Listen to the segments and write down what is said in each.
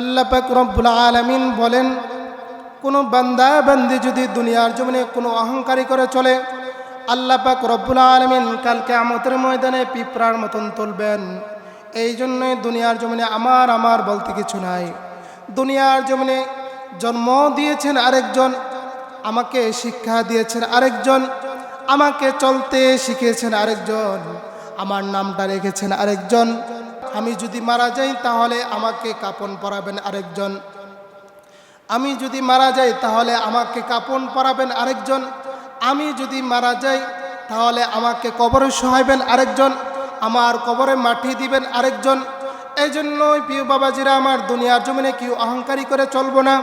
আল্লাহ পাক রব্বুল আলামিন বলেন, কোনো বান্দা বান্দি যদি দুনিয়ার জমিনে কোনো অহংকারী করে চলে, আল্লাহ পাক রব্বুল আলামিন কালকে আমতের ময়দানে পিঁপড়ার মতন তুলবেন। এই জন্যই দুনিয়ার জমিনে আমার আমার বলতে কিছু নাই। দুনিয়ার জমিনে জন্ম দিয়েছেন আরেকজন, আমাকে শিক্ষা দিয়েছেন আরেকজন, আমাকে চলতে শিখিয়েছেন আরেকজন, আমার নামটা রেখেছেন আরেকজন। আমি যদি মারা যাই, তাহলে আমাকে কাপন পরাবেন আরেকজন। আমি যদি মারা যাই, তাহলে আমাকে কাপন পরাবেন আরেকজন। আমি যদি মারা যাই, তাহলে আমাকে কবরে সহাইবেন আরেকজন। আমার কবরে মাটি দিবেন আরেকজন। এই জন্যই প্রিয় বাবাজিরা, আমার দুনিয়ার জমিনে কেউ অহংকারী করে চলবো না।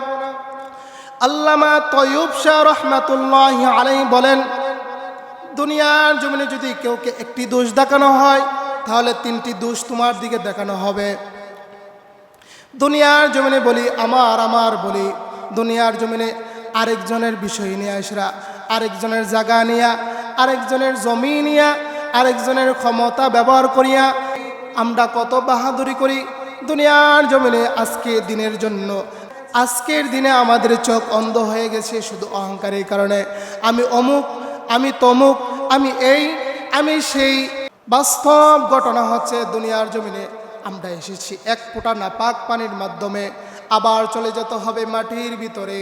আল্লামা তয়ুব শাহ রহমাতুল্লাহ আলাই বলেন, দুনিয়ার জমিনে যদি কেউকে একটি দোষ দেখানো হয় তাহলে তিনটি দোষ তোমার দিকে দেখানো হবে। দুনিয়ার জমিনে বলি আমার আমার বলি, দুনিয়ার জমিনে আরেকজনের বিষয় নিয়ে আসরা, আরেকজনের জায়গা নিয়া, আরেকজনের জমি নিয়া, আরেকজনের ক্ষমতা ব্যবহার করিয়া আমরা কত বাহাদুরি করি। দুনিয়ার জমিনে আজকে দিনের জন্য, আজকের দিনে আমাদের চোখ অন্ধ হয়ে গেছে শুধু অহংকারের কারণে। আমি অমুক, আমি তমুক, আমি এই, আমি সেই বাস্তব ঘটনা হচ্ছে দুনিয়ার জমিনে আমরা এসেছি এক ফোঁটা নাপাক পানির মাধ্যমে, আবার চলে যেতে হবে মাটির ভিতরে।